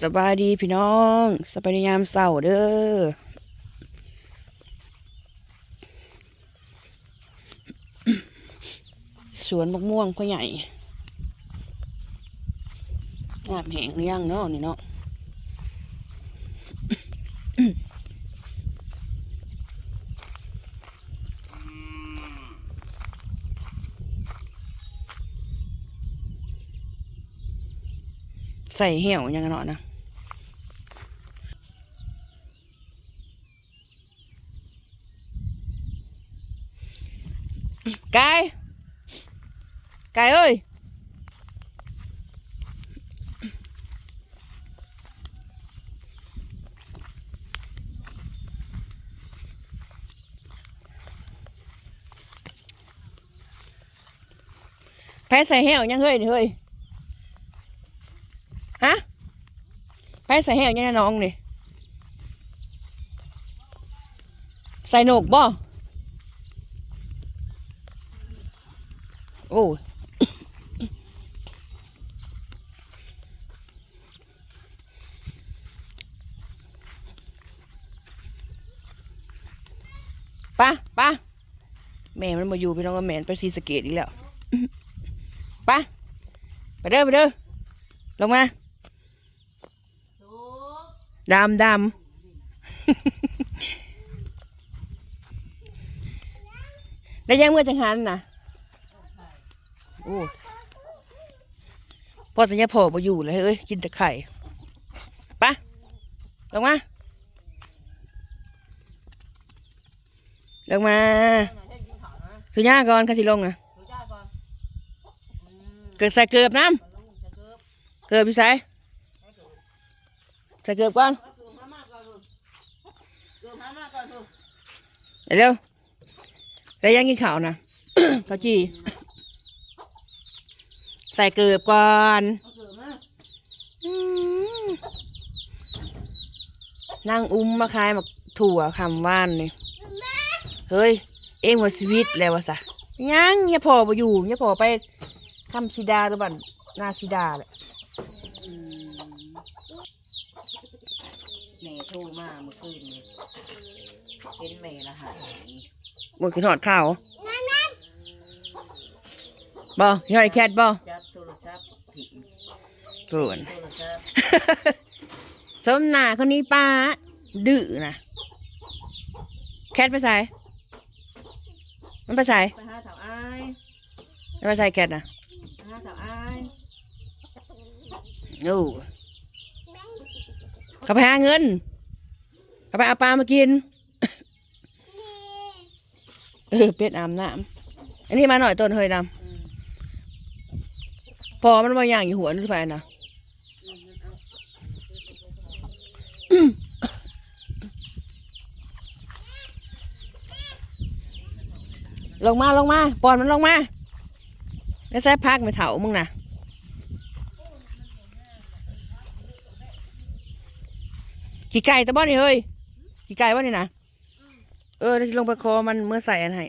สบายดีพี่น้องสบายดียามเศร้าเด้อสวนมะม่วงพ่อใหญ่น้ำแห้งหรือยังเนาะนี่เนาะ ใส่เหี่ยวยังไงเนาะนะกายกายเอ้ย แพ้ใส่แห้วยังเฮ้ยนี่เฮ้ย ฮะ แพ้ ใส่แห้วยังนะน้องนี่ใส่หนกบ่โอ้ยปะปะแม่มันมาอยู่พี่น้องกับแม่นไปซีสเกตอีกแล้วปะไปเด้อไปเด้อลงมา ดำดำได้ยังเมื่อจังหันนะโอ้พอตอนนี้พอมาอยู่เลยเอ้ยกินแต่ไข่ปะลงมาลงมาคือย่าก่อนข้าสิลงนะเกิดใส่เกือบน้ำเกือบพี่ใส่ ใส่เกือบก่อนเดี๋ยวเร็วแล้วยังกินข้าวนะข้าวจีใส่เกือบก่อนอืมนั่งอุ้มมาคายมาถั่วคำว่านนี่เฮ้ย เอ็งว่าชีวิตแล้ววะสะยังอย่าพอไปอยู่อย่าพอไปทำสีดาหรือบันนาสีดาแหละ แม่ โทรมาเมื่อคืนนี้เป็นแม่ละหายบนขึ้นหอดข้าวบ่ย่อยแคทบ่จับโทรศัพท์ถิ่นเกินโทรศัพท์สมหนาคนนี้ป้าดื้อนะแคทไปใส่มันไปใส่ไปหาเถาอายมันไปใส่แคทนะไปหาเถาอายโอ้เขาไปหาเงิน เขาไปเอาปลามากิน เออเป็ดอาบน้ำอันนี้มาหน่อยต้นเฮยดอืมำพอมันบาอย่างอยู่หัวนึกไปนะลงมาลงมาปอนมันลงมาแล้วแซ่พักไม่เถามึงนะขี่ไก่ตะบ้อนนี่เฮ้ย ขี่ไก่บ้านนี่นะเออเดี๋ยวสิลงไปคอมันเมื่อใส่อันให้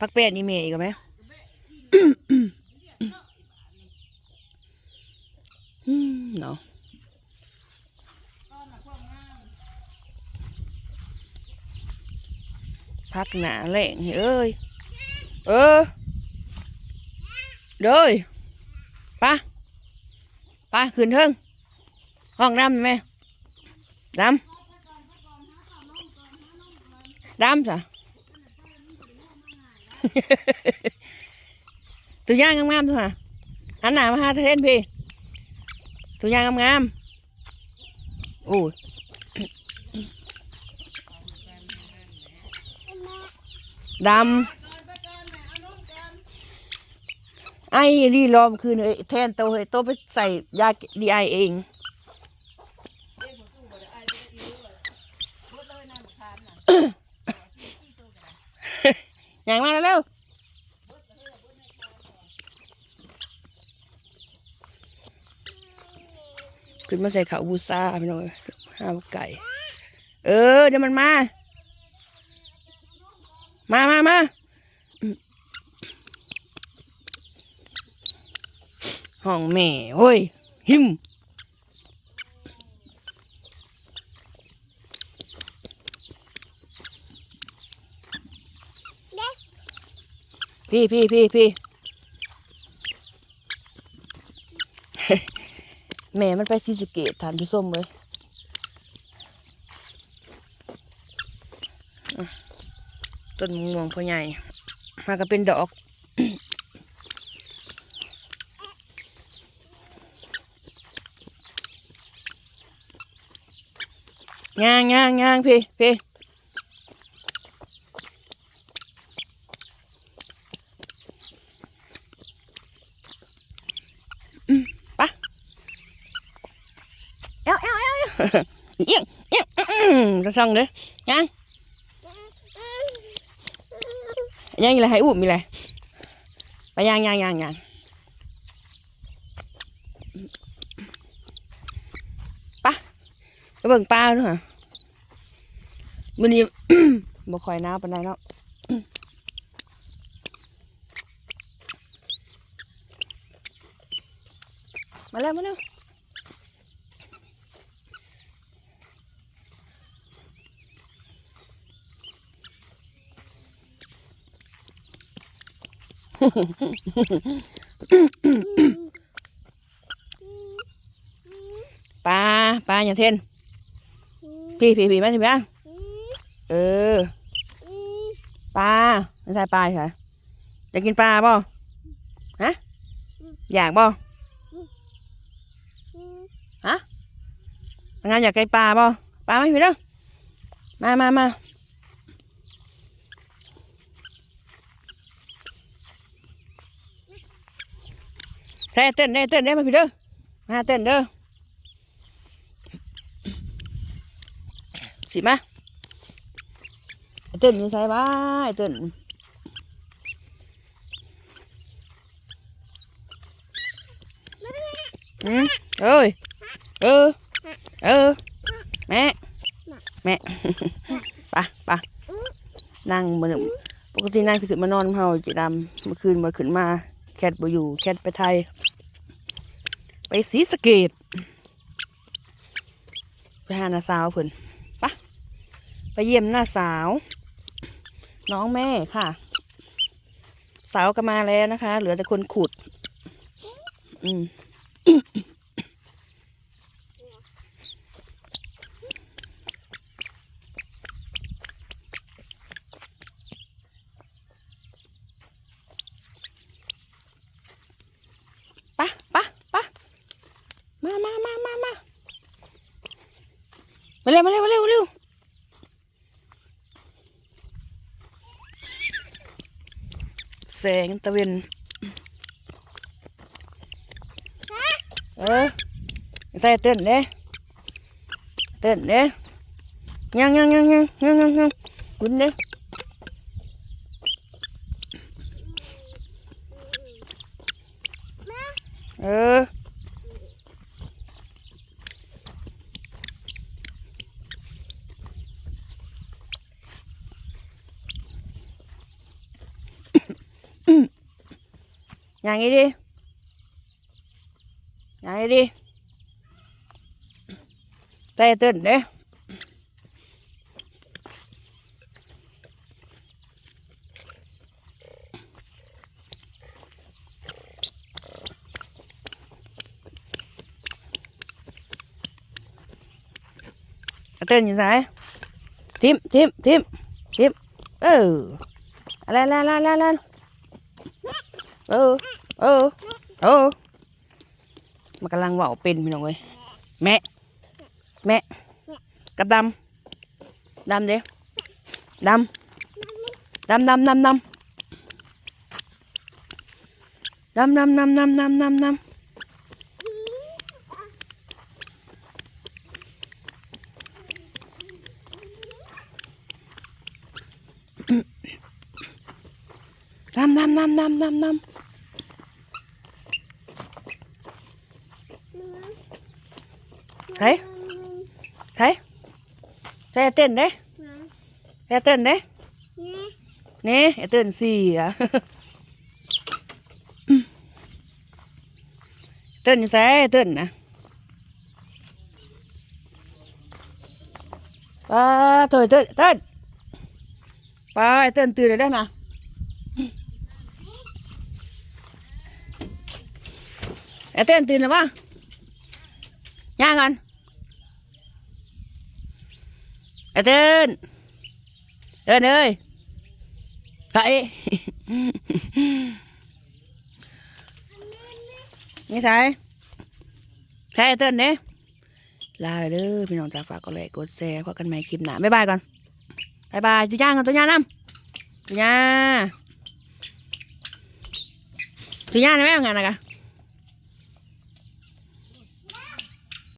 พักเป็ดนี่เมย์อีกไหมอืมเนาะพักหนาแหล่งเอ้ย เออเด้ยปะปะขึ้นเทิงห้องดำไหมดำ ดำจ้ะตัวย่างงามๆตัวหะหันหนามาหาเทนพี่ตัวยางงามๆโอ้ยดำไอ้รีรอมคืนเอ้ยแทนโตเฮ้โตไปใส่ยาดีไอเอง อย่างมาแล้วเร็วขึ้นมาใส่ขาวบูซาพี่น้องห้าไก่ เออ เดี๋ยวมันมา มามามาห้องแม่โอ้ยหิม พี่พี่พี่พี่แม่มันไปซีสเกตทานผู้ส้มเลยต้นมะม่วงพ่อใหญ่ มาก็เป็นดอกย่างย่างย่างพี่พี่อืมไปะเอ้า เอ้าเอ้าเอ้าเอียงเอียงอื้อจะสั่งเลยย่างย่างอีอะไรให้อุ้มอีอะไรไปย่างย่างย่างย่างปะไปเบิ่งปลาด้วยเหรอมันนี้บ่คอยน้าปานใดเนาะมาแล้วมาแล้ว ปลาปลาอย่างเทนพี่พี่พี่มาสิพี่อะเออปลาไม่ใช่ปลาใช่อยากกินปลาบ่ฮะอยากบ่ฮะงานอยากกินปลาบ่ปลาไม่พี่เด้อมามามา ใช่เต้นได้เต้นได้มาพี่เด้อมาเต้นเด้อสิมาเต้นอยู่ใส่บ้าเต้นอืมเอ้ยเออเออแม่แม่ไปะปะนั่งมันปกตินั่งสิขึ้นมานอนเฮาจีดำเมื่อคืนมาขึ้นมา แคทบอยู่แคทไปไทย ไปสีสเกต ไปหานาสาวเพิ่นปะไปเยี่ยมหน้าสาว น้องแม่ค่ะ สาวก็มาแล้วนะคะ เหลือแต่คนขุด อืม ปะปะปะมามามามามามาเร็วมาเร็วมาเร็วเร็ว แสงตะเวนเออใส่เต้นเด้เต้นเด้ยังยังยังยังยังยังยังคุณเด้เออ Nhà nghe đi. Nhà nghe đi. Tay tên đấy tên như thế. Tím tím tím tím ừ. La lên lên lên lên. เออ เออ เออ มันกำลังว่าเป็นพี่น้องเอ้ยแม่ แม่กับดำดำเด้ดำดำดำดำดำดำดำดำดำดำดำดำดำดำดำดำดำ thấy thấy thế tên đấy. Vâng. Thế tên đấy. Nè. Tên gì à? Tên như thế tên à ba thôi tên tên. À, ba tên từ đây đây nào tên từ nào bao ย่าถอยเต้นเต้นไปเต้นตื่นเลยได้นะไอเต้นตื่นแล้วปะย่างกันไอเต้นเอินเอ้ยไปนี่ใช่ใช่ไอเต้นเนี่ยลาเลยด้อพี่น้องจ้าฝากกดไลค์กดแชร์พบกันใหม่คลิปหน้าบ๊ายบายก่อนบ๊ายบายจุย่างกันตัวย่างน้ำจุย่าจุย่าในแม่งานนะกะ